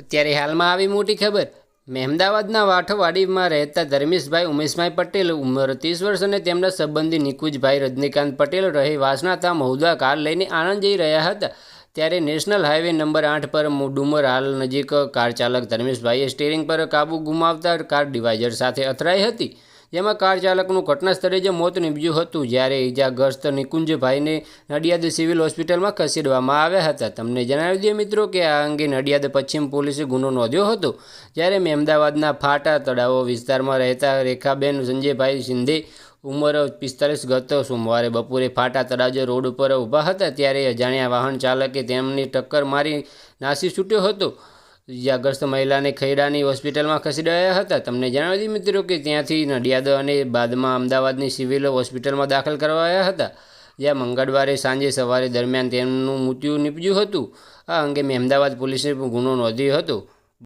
અત્યારે હાલમાં આવી મોટી ખબર. મહેમદાવાદના વાઠવાડીમાં રહેતા ધર્મેશભાઈ ઉમેશભાઈ પટેલ ઉંમર ત્રીસ વર્ષ અને તેમના સંબંધી નિકુજભાઈ રજનીકાંત પટેલ રહે વાસનાતા મહુદા કાર લઈને આણંદ જઈ રહ્યા હતા. ત્યારે નેશનલ હાઈવે નંબર આઠ પર ડુમર હાલ નજીક કાર ચાલક ધર્મેશભાઈએ સ્ટીરિંગ પર કાબુ ગુમાવતા કાર ડિવાઇઝર સાથે અથડાઈ હતી. જેમાં કાર ચાલકનું ઘટના સ્થળે જ મોત નીપજ્યું હતું, જ્યારે ઇજાગ્રસ્ત નિકુંજભાઈને નડિયાદ સિવિલ હોસ્પિટલમાં ખસેડવામાં આવ્યા હતા. તમને જણાવી દઈએ મિત્રો કે આ અંગે નડિયાદ પશ્ચિમ પોલીસે ગુનો નોંધ્યો હતો, જ્યારે મહેમદાવાદના ફાટા તળાવો વિસ્તારમાં રહેતા રેખાબેન સંજયભાઈ શિંદે ઉંમર પિસ્તાલીસ ગત સોમવારે બપોરે ફાટા તળાજો રોડ ઉપર ઊભા હતા, ત્યારે અજાણ્યા વાહન ચાલકે તેમની ટક્કર મારી નાસી છૂટ્યો હતો. ઇજાગ્રસ્ત મહિલાને ખૈડાની હોસ્પિટલમાં ખસેડાયા હતા. તમને જણાવી દઈએ મિત્રો કે ત્યાંથી નડિયાદ અને બાદમાં અમદાવાદની સિવિલ હોસ્પિટલમાં દાખલ કરવાયા હતા. જ્યાં મંગળવારે સાંજે સવારે દરમિયાન તેમનું મૃત્યુ નીપજ્યું હતું. આ અંગે અમદાવાદ પોલીસે પણ ગુનો નોંધ્યો હતો.